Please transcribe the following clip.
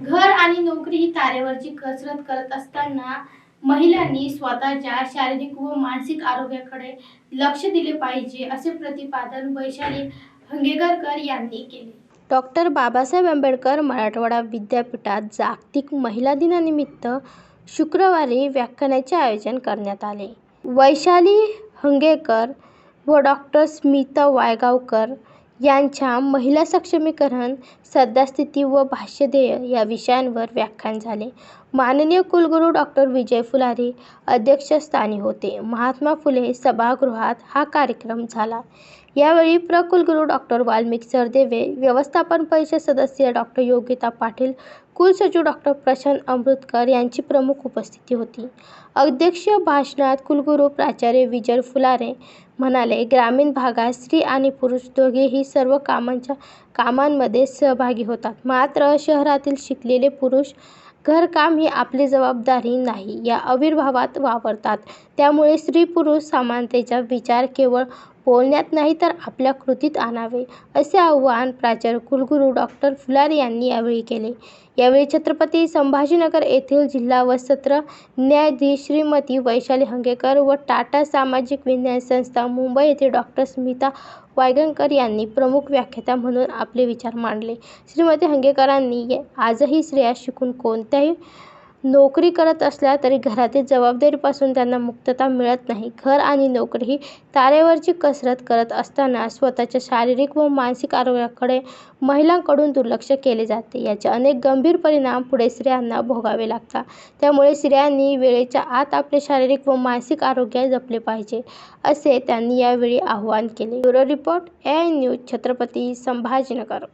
घर आणि नोकरी ही तारेवरची कसरत करत असताना महिलांनी स्वतःच्या शारीरिक व मानसिक आरोग्याकडे लक्ष दिले पाहिजे असे प्रतिपादन वैशाली हंगेकरकर यांनी केले. डॉक्टर बाबासाहेब आंबेडकर मराठवाडा विद्यापीठात जागतिक महिला दिनानिमित्त शुक्रवारी व्याख्यानाचे आयोजन करण्यात आले. वैशाली हंगेकर व डॉक्टर स्मिता वायगावकर यांच्या महिला सक्षमीकरण सद्यस्थिती व भाष्यध्येय या विषयांवर व्याख्यान झाले. माननीय कुलगुरू डॉक्टर विजय फुलारे अध्यक्षस्थानी होते. महात्मा फुले सभागृहात हा कार्यक्रम झाला. यावेळी प्र कुलगुरू डॉक्टर वाल्मिक सरदेवे व्यवस्थापन परिषद सदस्य डॉक्टर योगिता पाटील कुलसचिव डॉक्टर प्रशांत अमृतकर यांची प्रमुख उपस्थिती होती. अध्यक्षीय भाषणात कुलगुरू प्राचार्य विजय फुलारे म्हणाले ग्रामीण भागात स्त्री आणि पुरुष दोघेही सर्व कामांच्या कामांमध्ये सहभागी होतात. मात्र शहरातील शिकलेले पुरुष घरकाम ही आपली जबाबदारी नाही या आविर्भावात वावरतात. त्यामुळे स्त्री पुरुष समानतेचा विचार केवळ बोलण्यात नाही तर आपल्या कृतीत आणावे असे आव्हान प्राचार्य कुलगुरू डॉक्टर फुलार यांनी यावेळी केले. यावेळी छत्रपती संभाजीनगर येथील जिल्हा व सत्र न्यायाधीश श्रीमती वैशाली हंगेकर व टाटा सामाजिक विज्ञान संस्था मुंबई येथे डॉक्टर स्मिता वायगंकर यांनी प्रमुख व्याख्याता म्हणून आपले विचार मांडले. श्रीमती हंगेकरांनी आजही स्त्रिया शिकून कोणत्याही नोकरी करत असल्या तरी घरातील जबाबदारीपासून त्यांना मुक्तता मिळत नाही. घर आणि नोकरी ही तारेवरची कसरत करत असताना स्वतःच्या शारीरिक व मानसिक आरोग्याकडे महिलांकडून दुर्लक्ष केले जाते. याचे अनेक गंभीर परिणाम पुढे स्त्रियांना भोगावे लागतात. त्यामुळे स्त्रियांनी वेळेच्या आत आपले शारीरिक व मानसिक आरोग्य जपले पाहिजे असे त्यांनी यावेळी आवाहन केले. Bureau report A news Chhatrapati Sambhajinagar.